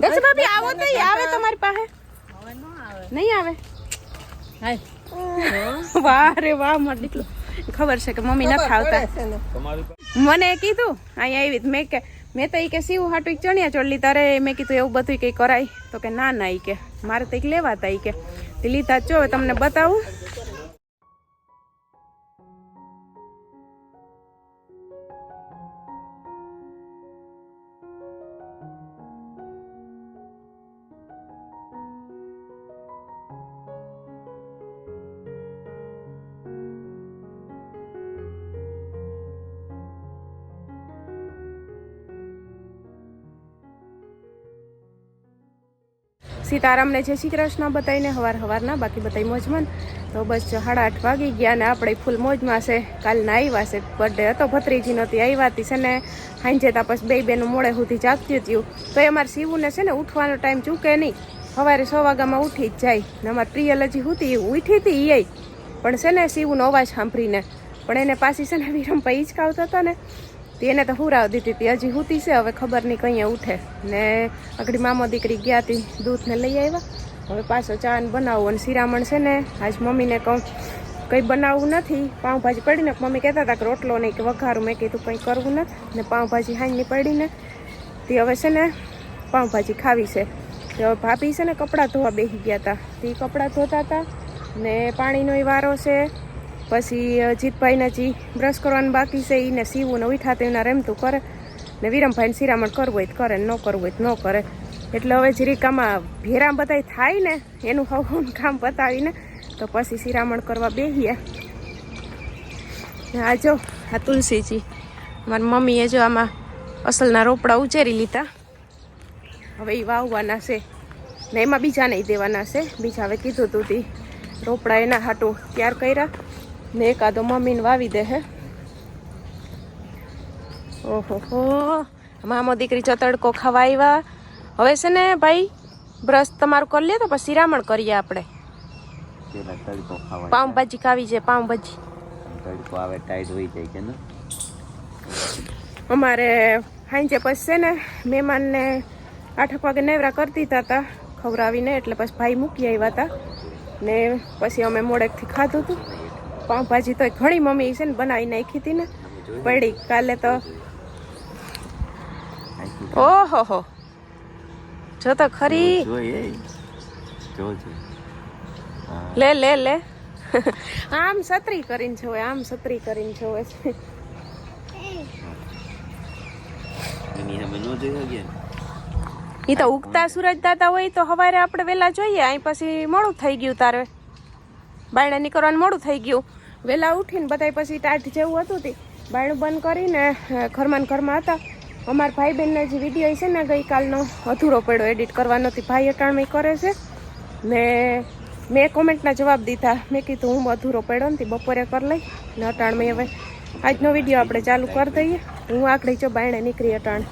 દસ ભાભી આવો તો આવે તમારી પાસે. નહીં આવે. વાહ રે વાહ માર ખબર છે કે મમ્મી નથી આવતા. મને કીધું અહીંયા આવી મેં કે મેં તો એ કે સીવું હાટું ચણિયા ચોળલી તારે મેં કીધું એવું બધું કઈ કરાય. તો કે ના ના એ કે. મારે તો ઈ લેવાતા એ કે. લીધા જો તમને બતાવું. સીતારામને જય શ્રી કૃષ્ણ બતાવીને હવાર હવારના, બાકી બતાવી મોજમાં તો બસ સાડા આઠ વાગી ગયા ને આપણે ફૂલ મોજમાં છે. કાલના આવ્યા છે. બર્થડે હતો, ભત્રીજી નહોતી આવ્યા હતી છે ને હાંજે તા પછી બે બેનું મોડે સુધી જાગતી હતું. તો એ અમારે શિવુને છે ને ઉઠવાનો ટાઈમ ચૂકે નહીં. સવારે સો વાગ્યામાં ઉઠી જ જાય. ને અમારે પ્રિયલ હજી હતી ઉઠી હતી એ પણ છે ને શિવનો અવાજ સાંભળીને. પણ એને પાછી છે ને વિરમભાઈ હિંચકાવતા હતા ને. એને તો હુરાવ દીધી હતી. હજી હુતી છે, હવે ખબર નહીં કઈ ઉઠે. ને આગળ મામો દીકરી ગયા હતી દૂધને લઈ આવ્યા. હવે પાછો ચા બનાવવું અને શિરામણ છે ને, આજ મમ્મીને કહું, કંઈ બનાવવું નથી. પાઉંભાજી પડીને મમ્મી કહેતા હતા કે રોટલો નહીં કે વઘારું. મેં કીધું કંઈ કરવું નથી. ને પાઉંભાજી હાંજની પડીને તે હવે છે ને પાઉંભાજી ખાવી છે. તે હવે ભાભી છે ને કપડાં ધોવા બેસી ગયા હતા તે કપડાં ધોતા હતા ને પાણીનો વારો છે. પછી જીતભાઈને જી બ્રશ કરવાનું બાકી છે એને સીવું ને ઉઠા તેના રેમતું કરે. ને વિરમભાઈને શિરામણ કરવું હોય તો કરે, ન કરવું હોય તો ન કરે. એટલે હવે જરીક આમાં ભેરા બધાય થાય ને, એનું હવું કામ પતાવીને, તો પછી શિરામણ કરવા બેહીએ. આ જો, આ તુલસીજી. મારી મમ્મીએ જો આમાં અસલના રોપડા ઉચેરી લીધા. હવે એ વાવવાના છે. ને એમાં બીજા નહીં દેવાના છે. બીજા હવે કીધું તું તી રોપડા એના હાટું તૈયાર કર્યા. ને એકાદો મમ્મીને વાવી દે હે. ઓહો મામો દીકરી ચતડકો ખાવા આવ્યા હવે છે ને ભાઈ બ્રશ તમારું કરી લે તો પછી શિરામણ કરીએ આપણે. પાઉંભાજી ખાવી છે પાઉંભાજી. અમારે સાંજે પછી છે ને મહેમાનને આઠક વાગે નેવરા કરી દીધા હતા ખવડાવીને એટલે પછી ભાઈ મૂકી આવ્યા હતા. ને પછી અમે મોડેકથી ખાધું હતું. પાઉંભાજી તો ઘણી મમ્મી છે ને બનાવી નાખી હતી ને. પડી. કાલે તો ઓહો હો. જો તો ખરી. લે લે લે. આમ સત્રી કરીને જોવે આમ સત્રી કરીને જોવે. છે એ તો ઉગતા સૂરજ દાદા હોય તો સવારે આપણે વહેલા જોઈએ. અહીં પછી મોડું થઈ ગયું તારે. બાયણા નીકળવાનું મોડું થઈ ગયું. વહેલા ઉઠીને બધા પછી ટાઢ જેવું હતું તે. બાયણું બંધ કરીને ઘરમાં ઘરમાં હતા. અમારા ભાઈ બહેનને જે વીડિયો છે ને ગઈકાલનો અધૂરો પડ્યો એડિટ કરવાનો હતી ભાઈ અટાણમી કરે છે. ને મેં કોમેન્ટના જવાબ દીધા. મેં કીધું હું અધૂરો પડ્યો ને બપોરે કરી લઈ. ને અટાણમી હવે આજનો વીડિયો આપણે ચાલુ કરી દઈએ. હું આકડી જો બાયણે નીકળી અટાણ.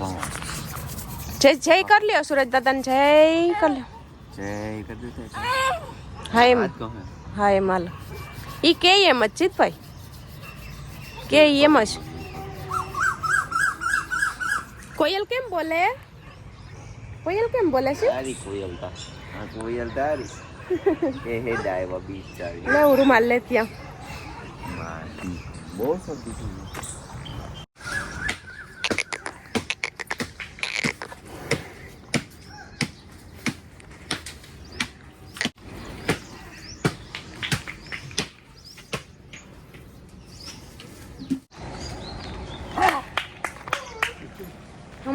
જય જય કરી લ્યો સુરજ દાદાને જય કરી લ્યો. જય કરી હા એમ. હા એમ હાલો. ઈ કે એમ જ જીતભાઈ કે એમ જ. કોયલ કેમ બોલે? કોયલ કેમ બોલે છે? તારી કોયલ તા. આ કોયલ તારી. એ હે ડાયવા બીચ ચાવી લે માલ રૂમાલ લે ત્યાં. બહુ સતી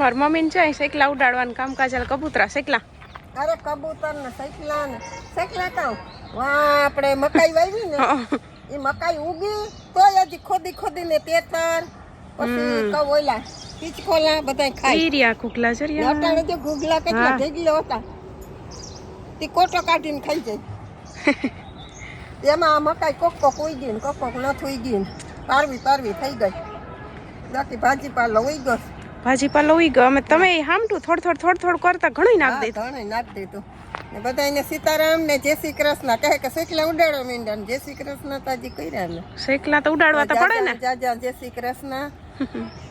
છે અમાર મમ્મીને છે શેકલા ઉડાડવાનું કામકાજ હાલ કબૂતરા શેકલા. અરે કબૂતર ને સૈકલા ને સૈકલા કહું વા આપણે મકાઈ વાવી ને. એ મકાઈ ઉગી તો હજી ખોદી ખોદી ને તેતર પછી કઉ ઓલા પિચકોલા બધા ખાઈ ઈરિયા ને જરિયા અટાણે જો ગુગલા કેટલા. ઢેગલો હતા. તે કોટો કાઢીને ખાઈ જાય. એમાં આ મકાઈ કોક કોક ઉઈ ગઈ ને કોક કોક ન થઈ ગઈ ને. પારવી પારવી થઈ ગઈ. બાકી ભાજી પાલો ઉઈ ગયો. ભાજીપાલો ઉઈ ગયો. અમે તમે હામટું થોડ થોડ થોડ થોડ કરતા ઘણું નાખ હા, દીધું. ઘણુંય નાખી દીધું. ને બધાને સીતારામ ને જય શ્રી કૃષ્ણ કહે કે શેકલા ઉડાડો મીંડા ને. જય શ્રી કૃષ્ણ તાજી કર્યા ને. શેકલા તો ઉડાડવા તો પડે ને. જા જા જય શ્રી કૃષ્ણ.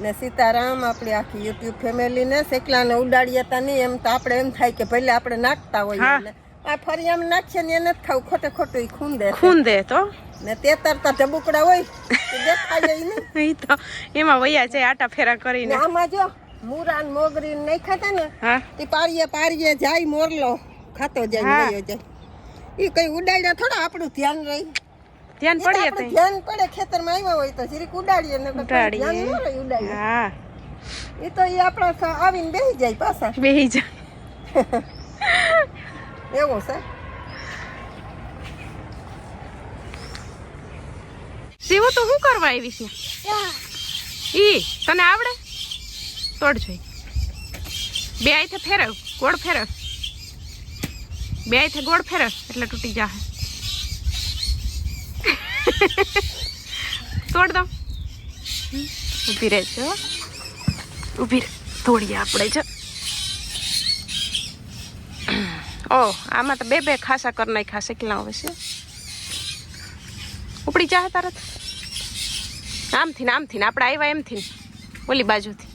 ને સીતારામ આપણી આખી યુટ્યુબ ફેમિલીને શેકલાને ઉડાડીએ તા નહીં. એમ તો આપણે એમ થાય કે ભલે આપણે નાખતા હોઈએ આ ફરી આમ નાખીએ ને એને જ ખાવું. ખોટે ખોટું દે ખૂન દે તો. ને તે તરતા ઢબુકડા હોય દેખાય ય નહીં. એ તો એમાં વયા છે આટા ફેરા કરીને. આમાં જો મુરા ને મોગરી નહીં ખાતા ને હા. તે પારીએ પારીએ જાય મોરલો ખાતો જાય વયો જાય. એ કઈ ઉડાડ્યા થોડા આપણું ધ્યાન રહી. ધ્યાન પડે તો ધ્યાન પડે ખેતરમાં આવ્યા હોય તો જરીક ઉડાડીએ ને. ધ્યાન ન રહે ઉડાડીએ હા. એ તો એ આપણા આવીને બેસી જાય પાછા. બેહી જાય. એવું છે? શિવું તો શું કરવા આવી છે? ઈ, તને આવડે? તોડ જોઈ. બે આઈથે ફેરવ, ગોળ ફેરવ. બે આઈથે ગોળ ફેરવ, એટલે તૂટી જાહે. તોડ દો ઊભી રહે છે ઊભી તોડીએ આપણે જ. ઓ આમાં તો બે બે ખાસા કર નાખ્યા શેકલા આવે છે? ઉપડી જાહે તરત આમથી ને આમથી ને આપણે આવ્યા એમથી ઓલી બાજુથી.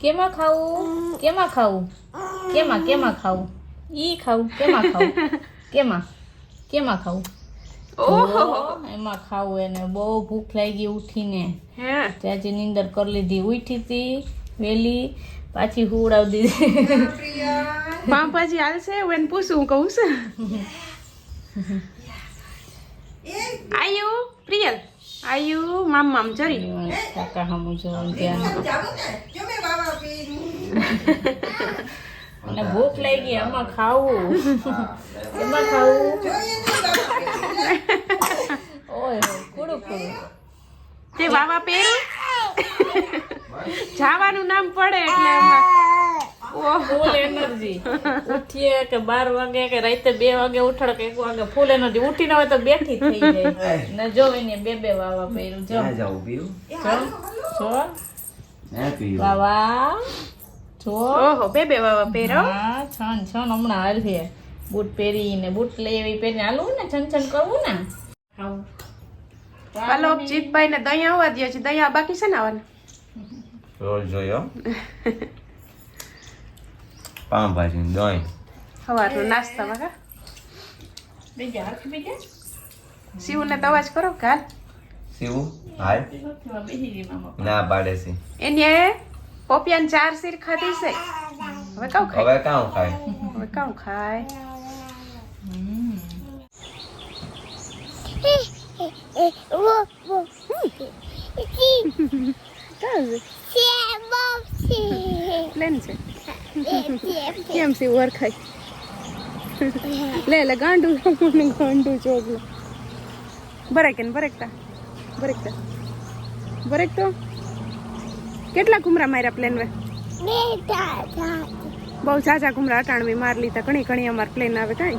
કેમાં ખાવું? કેમાં ખાવું? કેમાં કેમાં ખાવું? ઈ ખાવું. કેમાં ખાવું? કેમાં? કેમાં ખાવું? ઓહો. એમાં ખાવું એને. બહુ ભૂખ લાગી ઉઠીને. હે. ત્યાંથી નીંદર કરી લીધી. ઉઠી હતી વેલી પાછી હુવડાવી દીધી. પાઉંભાજી હાલશે? હું એને પૂછું કહું છે? આયુ પ્રિયલ. આયુ મામ મામ જરી કાકા હમું જોવાનું ત્યાં. જાવું ને? કેમે વાવા પી અને ભૂખ લાગી આમાં ખાવું. એમાં ખાવું. બાવા પી. ઓય કુડું કુડું. તે વાવા પેરું જવાનું નામ પડે એટલે એમાં. ફૂલ એનર્જી ઉઠીએ કે બાર વાગે કે રાતે બે વાગે ઉઠાડ કે એક વાગે ફૂલ એનર્જી ઉઠીને હોય તો બેઠી થઈ જાય. ને જો એને બે બે વાવા પહેર્યું જો. જાવ પીવું? જો. જો. વાવા. જો ઓહો બે બે વાવા પહેરો. હા છન છન હમણાં હાલ છે બૂટ પહેરીને બૂટ લઈ આવી પહેરીને હાલવું ને છન છન કરવું ને. હાલો જીતભાઈ ને દહીં આવવા દે છે દહીં બાકી છે ને આવવાના રોજ જોયો. પાઉંભાજી ને દહીં. સવારનો નાસ્તામાં કા બીજા હાથ બીજા? શિવને તો અવાજ કરો કાલ શિવ મામા ના પાડે છે. એને પોપિયાન ચાર શીર ખાધી છે હવે કાઉ ખાય? હવે કાઉ ખાય? હવે કાઉ ખાય? કેમ છે? વર લે લે ગાંડું. ગાંડું ચોગલો બરેક ને બરેકતા. બરેકતા. બરેક તો? કેટલા ઘુમરા માર્યા પ્લેન વે? બહુ ઝાઝા ઘુમરા અટાણવી માર લીધા ઘણી ઘણી અમાર પ્લેન આવે કઈ.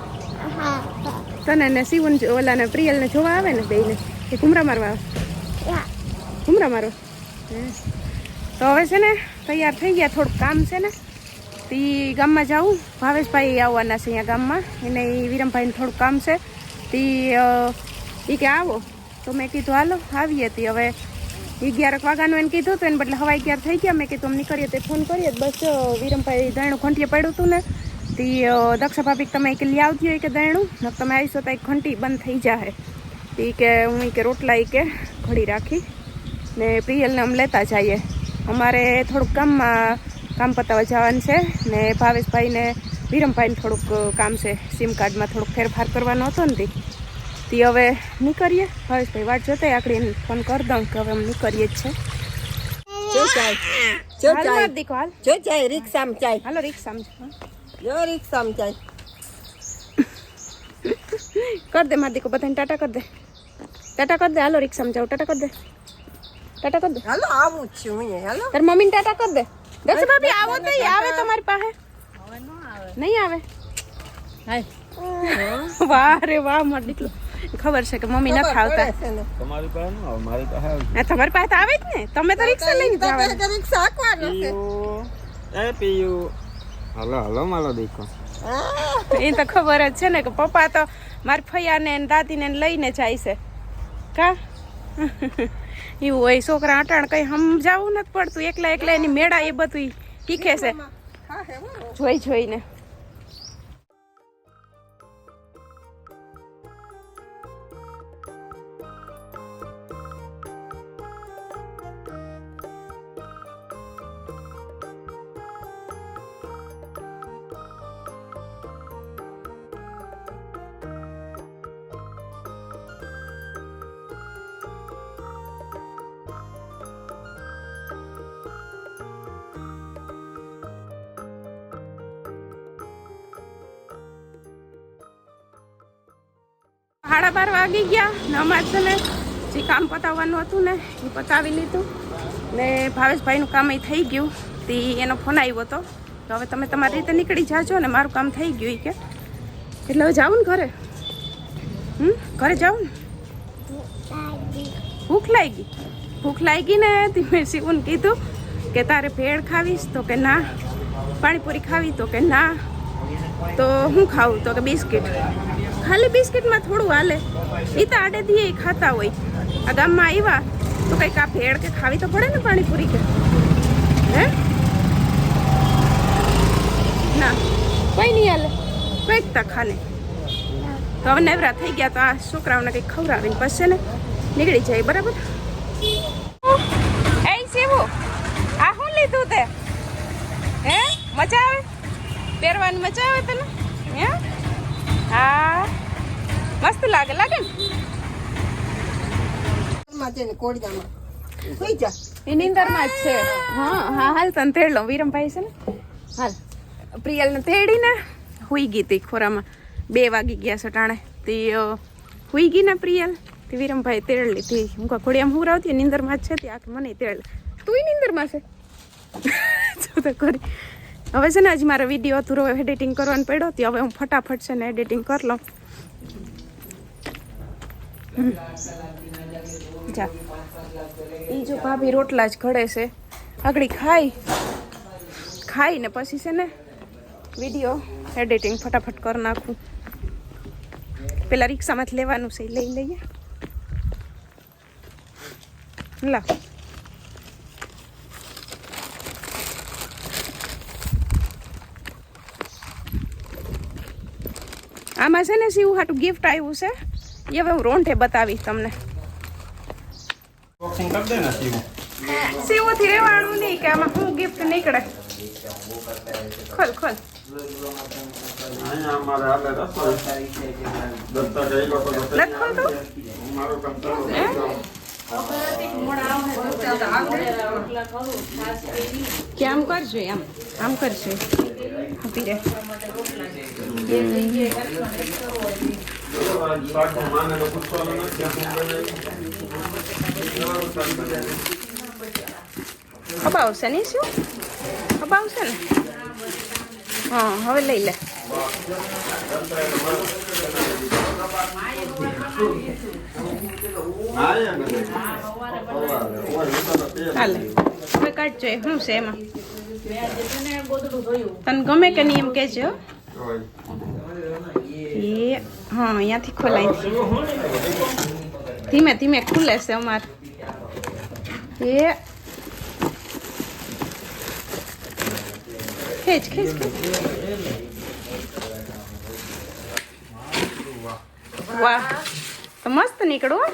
તને ને શિવન ઓલા ને પ્રિયલ ને જોવા આવે ને બેયને એ ઘુમરા મારવા આવે? ઘુમરા મારો હે. તો હવે છે ને તૈયાર થઈ ગયા થોડુંક કામ છે ને. તી ગામમાં જાઉં. ભાવેશભાઈ આવવાના છે અહીંયા ગામમાં. એને એ વિરમભાઈને થોડુંક કામ છે. તી એ કે આવો. તો મેં કીધું હાલો આવીએ. તી હવે અગિયારક વાગ્યાનું એને કીધું હતું, એને બદલે હવા અગિયાર થઈ ગયા. મેં કીધું નીકળીએ તે ફોન કરીએ. બસ જો વિરમભાઈ દયણું ઘંટીએ પડ્યું હતું ને, તે દક્ષા ભાભી તમે કે લઈ આવતી હોય કે નક તમે આવીશો તો એક ઘંટી બંધ થઈ જાય તે કે, હું કે રોટલા એ કે ઘડી રાખી ને પ્રિયલને અમે લેતા જઈએ. અમારે થોડુંક કામમાં કામ પતાવવા જવાનું છે ને ભાવેશભાઈને, વિરમભાઈને થોડુંક કામ છે. સિમ કાર્ડમાં થોડુંક ફેરફાર કરવાનો હતો ને તી. તી હવે નીકળીએ. ભાઈ વાટ જોતા આકડી ફોન કરી દઉં કે હવે અમે નીકળીએ જ છે. જો જાય જો માર દીકો હાલ. જો જાય રિક્ષામાં જાય હાલો રિક્ષામાં. જો રિક્ષામાં જાય કર દે માર દીકો બધાને ટાટા કર દે. ટાટા કર દે હાલો રિક્ષામાં જાવ ટાટા કર દે. ટાટા કર દે. હાલો આવું છું હું હાલો. તાર મમ્મીને ટાટા કર દે. દસ ભાભી આવો તો આવે તમારી પાસે? નહીં આવે? હાય. વાહ રે વાહ માર દીકરો. ખબર છે કે મમ્મી ને. તમારી પાસે ન આવે મારી પાસે આવે આ તમારી પાસે આવે જ ને. તમે તો રિક્ષા લઈને જાવ રિક્ષા હાંકવાનો છે. એ પીયુ. હલો હલો માલો દેખો એ તો ખબર જ છે ને કે પપ્પા તો મારી ફૈયાને ને દાદીને લઈને જાય છે. કા? એવું હોય છોકરા અટાણ કઈ સમજાવવું નથી પડતું. એકલા એકલા એની મેળા એ બધું શીખે છે. હા, હે, હો. જોઈ જોઈને. સાડા બાર વાગી ગયા. ને અમારે છે ને જે કામ પતાવવાનું હતું ને, એ પતાવી લીધું. ને ભાવેશભાઈનું કામ એ થઈ ગયું. તે એનો ફોન આવ્યો હતો તો હવે તમે તમારી રીતે નીકળી જાજો ને મારું કામ થઈ ગયું કે. એટલે હવે જાઉં ને ઘરે? હમ? ઘરે જાઉં ને? ભૂખ લાગી. ભૂખ લાગી ને તે મેં શિવને કીધું કે તારે ભેળ ખાવીશ તો કે ના. પાણીપુરી ખાવી તો કે ના. તો હું ખાવું તો કે બિસ્કિટ. ખાલી બિસ્કિટમાં થોડું હાલે. એ તો આડે દીએ ખાતા હોય. આ ગામમાં આવ્યા તો કંઈક આ ભેળ કે ખાવી તો પડે ને પાણીપુરી કે? હે? ના, કોઈ નહીં હાલે. કંઈક તા ખાલે. તો હવે નવરા થઈ ગયા તો આ છોકરાઓને કંઈક ખવડાવીને પછી ને નીકળી જાય, બરાબર? એ શિવું આ શું લીધું તે? હે? મજા આવે? પહેરવાની મજા આવે તને? હે? હા. મસ્ત લાગે લાગે ને? જઈને સુઈ જા. છે. હા હા હાલ તને તેડ લઉં. વિરમભાઈ છે ને? હાલ. પ્રિયલને તેડીને હુઈ ગઈ તી ખોરામાં. બે વાગી ગયા છે ટાણે. તે હુઈ ગઈ ને પ્રિયલ. તે વિરમભાઈ તેડ લીધી. હું કહું આમ હું રાવતી? નિંદરમાં જ છે તે. આખી મને તેડ તું નીંદરમાં છે? જો તો કરી? હવે છે ને, હજી મારો વીડિયો અધૂરો એડિટિંગ કરવાનો પડ્યો હતી હવે હું ફટાફટ છે ને એડિટિંગ કરી લઉં. જા. એ જો ભાભી રોટલા જ ઘડે છે. આગળી ખાઈ. ખાઈ ને પછી છે ને વીડિયો એડિટિંગ ફટાફટ કરી નાખું. પેલા રિક્ષામાંથી લેવાનું છે લઈ લઈએ. લા. આમાં છે ને શિવ હાટું ગિફ્ટ આવ્યું છે. એ હવે હું રોંઢે બતાવીશ તમને. શિવથી કરી દે ને સીવું સીવોથી રેવાણું નહીં કે આમાં હું ગિફ્ટ નીકળે. ખોલ ખોલ. કેમ કરજો એમ. આમ કરજો. આપી રે શાકનું માને તો પૂછવાનું નથી શું? બને અબાવશે નહીં શું અબાવશે ને? હા, હવે લઈ લે. હાલે. હવે કાઢજો એ, શું છે એમાં? તને ગમે કે નહીં એમ કેજો એ હા અહીંયાથી ખોલાય. ધીમે ધીમે ખુલે છે અમાર. એ. ખેંચ ખેંચ. વાહ તો મસ્ત નીકળું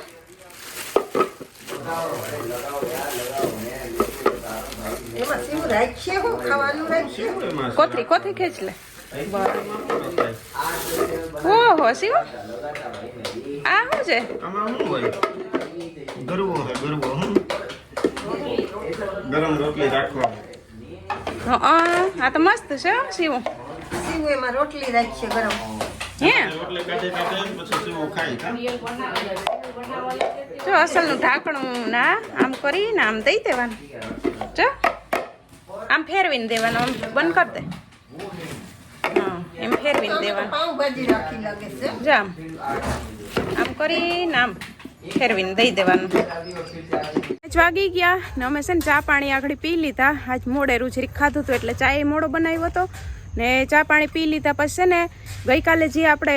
હો. એમાં શિવ રાખીએ હું ખાવાનું રાખીએ એમાં કોથળી કોથળી ખેંચ લે. ઓહો શિવ. આ શું છે? આમાં શું હોય? ગરવો છે ગરવો હમ. ગરમ રોટલી રાખવા હં, આ તો મસ્ત છે શિવ. શિવ એમાં રોટલી રાખીએ ગરમ. જો અસલનું ઢાંકણું ના આમ કરીને આમ દઈ દેવાનું. જો. આમ ફેરવીને દેવાનું આમ બંધ કરી દે. હા એમ ફેરવીને દેવાનું. છે. જો આમ. કરી કરીને આમ ફેરવીને દઈ દેવાનું. વાગી ગયા ને અમે છે ને ચા પાણી આગળ પી લીધા. આજ મોડેરું જરીક ખાધું હતું એટલે ચા એ મોડો બનાવ્યો હતો. ને ચા પાણી પી લીધા પછી છે ને ગઈકાલે જે આપણે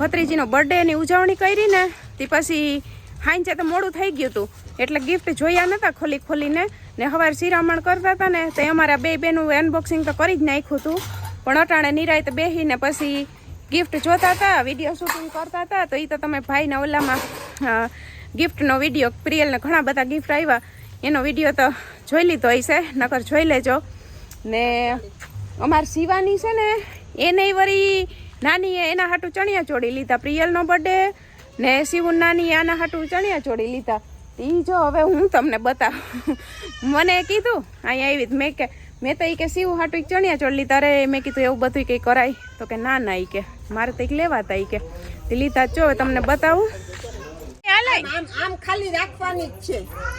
ભત્રીજીનો બર્થડેની ઉજવણી કરી ને તે પછી હાંચે તો મોડું થઈ ગયું હતું એટલે ગિફ્ટ જોયા નતા ખોલી ખોલીને. ને સવારે શિરામણ કરતા હતા ને, તો અમારા બે બેનું અનબોક્સિંગ તો કરી જ નાખ્યું હતું પણ અટાણે નિરાયતે બેસીને પછી ગિફ્ટ જોતા હતા વીડિયો શૂટિંગ કરતા હતા. તો એ તો તમે ભાઈના ઓલામાં ગિફ્ટનો વીડિયો પ્રિયલને ઘણા બધા ગિફ્ટ આવ્યા એનો વીડિયો તો જોઈ લીધો હશે નકર જોઈ લેજો. ને અમાર શિવાની છે ને, એને વળી નાનીએ એના હાટું ચણિયા ચોળી લીધા. પ્રિયલનો બર્થડે ને શિવું નાની આના હાટું ચણિયા ચોડી લીધા. ઈ જો હવે હું તમને બતાવું. મને કીધું અહીંયા આવી મેં કે મેં તો એ કે શિવ હાટું ચણિયા ચોડી લીધા. રે મેં કીધું એવું બધું કંઈ કરાય. તો કે ના ના ઈ કે. મારે તો એક લેવાતા એ કે. લીધા. જો તમને બતાવું. આમ આમ ખાલી રાખવાની જ છે.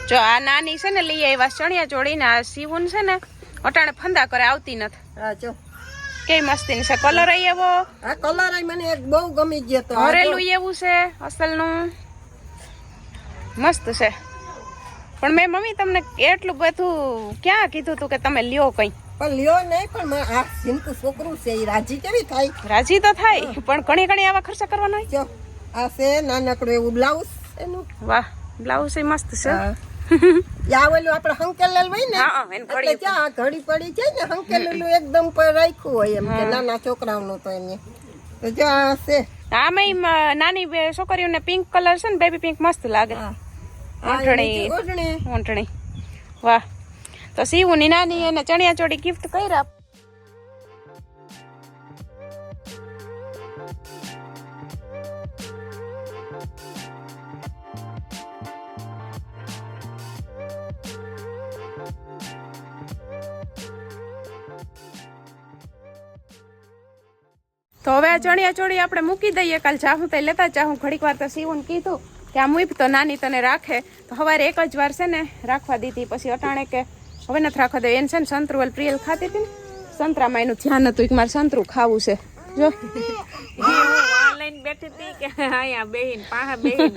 જો આ નાની છે ને લઈ આવ્યા ચણિયા ચોળી ને આ શિવન છે ને અટાણે ફંદા કરે આવતી નથી. હા જો. કેવી મસ્તી છે? કલર એવો? આ કલર મને એક બહુ ગમી ગયો તો. ઘરેલું એવું છે અસલનું? મસ્ત છે. પણ મેં મમ્મી તમને એટલું બધું ક્યાં કીધું તું કે તમે લ્યો કઈ? પણ લ્યો નહીં પણ આ સિમ્પુ છોકરું છે એ રાજી કેવી થાય? રાજી તો થાય પણ ઘણી ઘણી આવા ખર્ચા કરવાના હોય? જો આ છે નાનકડું એવું બ્લાઉઝ એનું. વાહ બ્લાઉઝ એ મસ્ત છે. ઓલું આપણે હંકેલેલું હોય ને એટલે ત્યાં ઘડી પડી છે ને હંકેલેલું એકદમ રાખ્યું હોય એમ કે નાના છોકરાઓનું તો એને. તો જો આ છે આમાં નાની છોકરીઓને પિંક કલર છે ને બેબી પિંક મસ્ત લાગે. ઓઢણી. ઓઢણી. વાહ. તો શિવની નાની એને ચણિયા ચોળી ગિફ્ટ કર્યા. તો હવે ચણિયા ચોળી આપણે મૂકી દઈએ. કાલ ચાહું તો લેતા ચાહું. ઘડીક વાર તો સીવું કીધું કે આ મૂક તો નાની તને રાખે. તો સવારે એક જ વાર છે ને રાખવા દીધી. પછી અટાણે કે હવે નથી રાખવા દે એને છે ને સંતરું પ્રિયલ ખાતી હતી ને સંતરામાં એનું ધ્યાન હતું. કે મારે સંતરું ખાવું છે. જો. ઓનલાઈન બેઠી હતી કે અહીંયા બેહીન પાહે બેહીન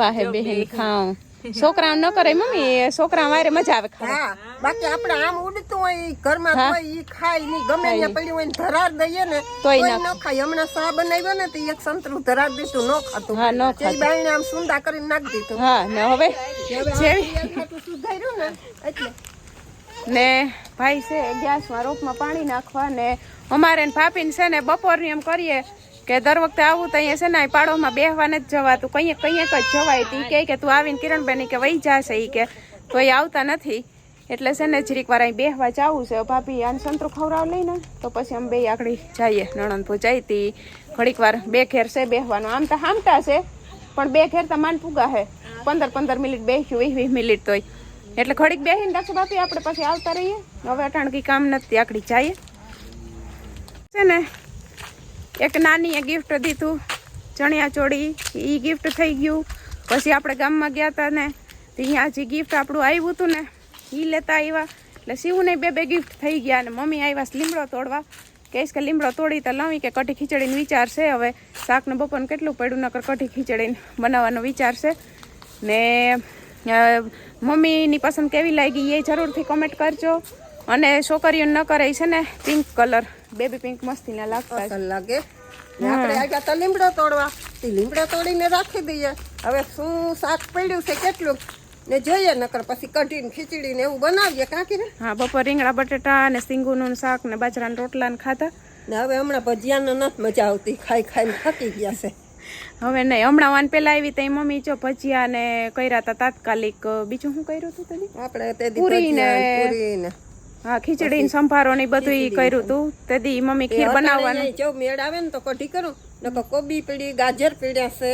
પાહે બેહીન ખાઉં. છોકરા ન કરે મમ્મી છોકરા વારે મજા આવે ખાવા. બાકી આપણે આમ ઉડતું હોય ઘરમાં. હોય ઈ ખાયની ગમે ત્યાં પડ્યું હોય ધરાર દઈએ ને તોય તોય ન ખાય. હમણાં સા બનાવ્યો ને તો એક સંતરું ધરાર દીધું ન ખાતું. હા, ન તે ખાતું. બાઈને આમ સુંદા કરીને નાખી દીધું. હા ને હવે જેવી સુધાર્યું ને એટલે. ને ભાઈ છે ગેસમાં રોપમાં પાણી નાખવા ને અમારે ને ભાભીને છે ને બપોરની એમ કરીએ કે દર વખતે આવું તો અહીંયા છે ને પાડોમાં બેહવા નથી જવાતું. કંઈક કંઈક જ જવાય. તી કે તું આવીને કિરણબેન કે વહી જશે એ કે. તો એ આવતા નથી. એટલે છે ને જરીક વાર અહીં બેહવા જવું છે. ભાભી આને સંતરું ખવડાવ લઈને. તો પછી અમે બે આગળ જઈએ. નણંદ પૂજાઈ હતી ઘડીક વાર બે ઘેર છે બેહવાનું. આમ તો હામતા છે, પણ બે ઘેર તો માન પૂગા હે. પંદર પંદર મિનિટ બેસ્યું વીસ વીસ મિનિટ તોય. એટલે ઘડીક બેસીને દક્ષ બાપી આપણે પછી આવતા રહીએ. હવે અટાણ કંઈ કામ નથી આકડી જઈએ. છે ને, એક નાનીએ ગિફ્ટ દીધું, ચણિયા ચોળી. એ ગિફ્ટ થઈ ગયું. પછી આપણે ગામમાં ગયા હતા ને ત્યાં જે ગિફ્ટ આપણું આવ્યું હતું ને એ લેતા આવ્યા એટલે શિવને બે બે ગિફ્ટ થઈ ગયા અને મમ્મી આવ્યા લીમડો તોડવા. કહીશ કે લીમડો તોડી તો લવી કે કઢી ખીચડીનો વિચાર છે. હવે શાકને બપોરને કેટલું પડ્યું નકર કઢી ખીચડીને બનાવવાનો વિચાર છે. ને મમ્મીની પસંદ કેવી લાગી એ જરૂરથી કોમેન્ટ કરજો. અને છોકરીઓ ન કરે છે ને પિંક કલર બેબી પિંક મસ્તીના લાગતા છે. અસલ લાગે. આપણે આવ્યા તા લીમડો તોડવા. તે લીમડો તોડીને રાખી દઈએ. હવે શું શાક પડ્યું છે કેટલું? ને જોઈએ નકર પછી કઢીને ખીચડી ને એવું બનાવીએ કાકી ને? હા બપોર રીંગણા બટેટા અને સિંગુનું શાક ને બાજરાના રોટલા ને ખાધા. ને હવે હમણાં ભજીયાનો નથી મજા આવતી ખાઈ ખાઈને થાકી ગયા છે. હવે નહીં હમણાં વાન પેલા આવી તઈ મમ્મી જો ભજીયા ને કર્યા હતા તાત્કાલિક બીજું શું કર્યું હતું તને? આપણે પૂરી ને- હા ખીચડી ને સંભારો ને બધું કર્યું હતું. તે દી મમ્મી ખીર બનાવવાનું. જો મેળ આવે ને તો કઢી કરું. નકર કોબી પીડી ગાજર પીડ્યા છે.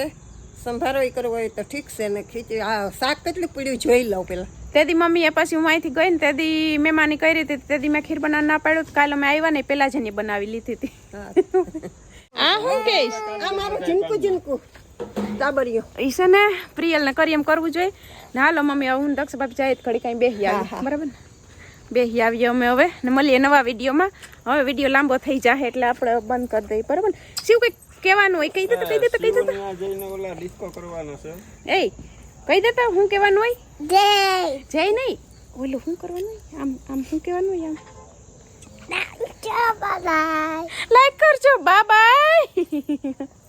સંભારો કરવો હોય તો ઠીક છે ને ખીચડી. આ શાક કેટલું પીડ્યું જોઈ લઉં પેલા. તેદી મમ્મી એ પછી હું અહીંથી ગઈ ને તેદી મહેમાની કરી હતી તેદી મેં ખીર બનાવવા ના પાડ્યું તો કાલે અમે આવ્યા ને પેલા જ એની બનાવી લીધી હતી. આ હું કહીશ આ મારું ઝીણકું ઝીણકું ઈ છે ને પ્રિયલ ને કરી એમ કરવું જોઈએ. ને હાલો મમ્મી હું દક્ષ બાપી જાય ઘડી કઈ બેસી આવે બરાબર ને? બેસી આવીએ અમે હવે. ને મળીએ નવા વિડીયોમાં. હવે વીડિયો લાંબો થઈ જાય એટલે આપણે બંધ કરી દઈએ. બરાબર શિવ કંઈક કહેવાનું હોય કહી દેતો કહી દેતો કહી દેતો ત્યાં જઈને ઓલા ડિસ્કો કરવાનો છે. એ કહી દેતા શું કહેવાનું હોય? જય. જય નહીં. ઓલું શું કરવાનું હોય? આમ આમ શું કહેવાનું હોય આમ? લાઈક કરજો બાય. બાય